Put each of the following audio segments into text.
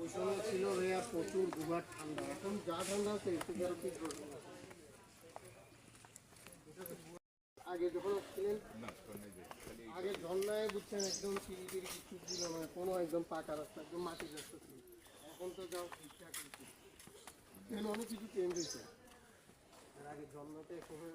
ওই সময় ছিল ভাইয়া প্রচুর গুহার ঠান্ডা এখন যা ঠান্ডা আছে একটু। আগে যখন ছিলেন আগে ঝর্ণায় বুঝছেন, একদম সিঁড়ি টিড়ি কিছু ছিল না, কোনো একদম পাকা রাস্তা, একদম মাটির রাস্তা ছিল এখন তো যাও, ঠিকঠাক হয়েছে। অনেক কিছু চেঞ্জ হয়েছে আগে ঝর্ণাতে সময়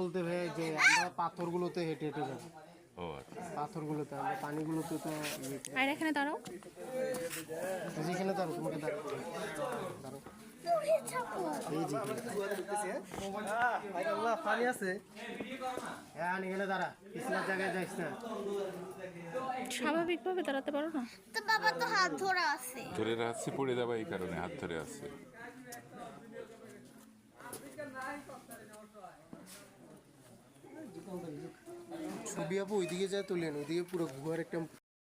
বলতে ভাই যে আমরা পাথরগুলোতে হেঁটে হেঁটে যাব। ও আচ্ছা। পাথরগুলোতে আমরা পানিগুলোতে তো ইয়ে আর এখানে দাঁড়াও। যেখানে দাঁড়ো তোমাকে দাঁড়ো দাঁড়ো এই যে পানি আছে। হ্যাঁ এখানে দাঁড়া। পিছনের জায়গায় যাইস না। স্বাভাবিকভাবে দাঁড়াতে পারো না? তো বাবা তো হাত ধরা আছে। ধরে রাখছি পড়ে যাবা এই কারণে হাত ধরে আছে। ছবি আপু ওইদিকে যায় তুলেন ওইদিকে পুরো গুহার একটা